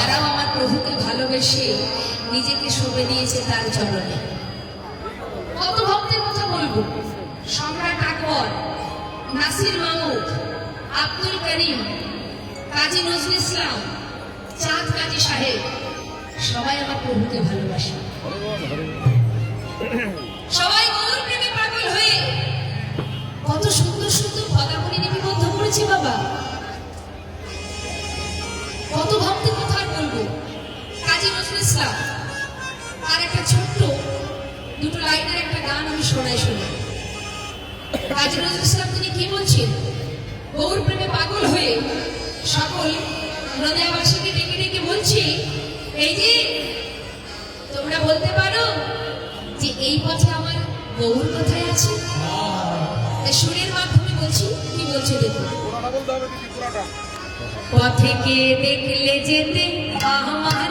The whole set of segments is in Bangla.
তারাও আমার প্রভুকে ভালোবেসে নিজেকে শোভে দিয়েছে তার চরণে। কত ভক্তের কথা বলব? সম্রাট আকবর, নাসির মাহমুদ আব্দুল করিম, কাজী নজরুল ইসলাম, চাঁদ কাজী সাহেব, সবাই আমার প্রভুকে ভালোবাসে। সবাই গৌর প্রেমে পাগল হয়ে কত সুন্দর সুন্দর পদাবলী লিপিবদ্ধ করেছি বাবা। নজরুল ইসলাম আর একটা ছোট্ট দুটো লাইনের একটা গান আমি শোনাই শুনি। কাজী নজরুল ইসলাম তিনি কি বলছেন? গৌর প্রেমে পাগল হয়ে সকল নদিয়াবাসীকে ডেকে ডেকে বলছি এই যে তোমরা বলতে পারো যে এই পথে আমার গৌর কোথায় আছে? সুরের মাধ্যমে বলছি কি বলছে দেখুন পথে কে দেখলে যেতে? আমার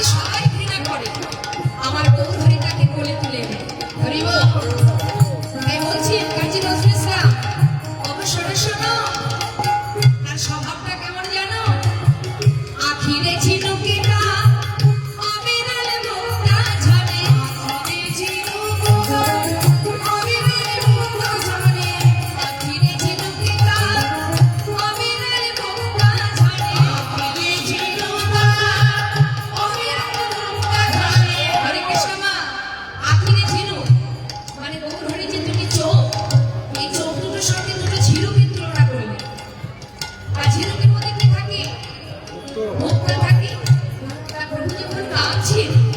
Christ. 气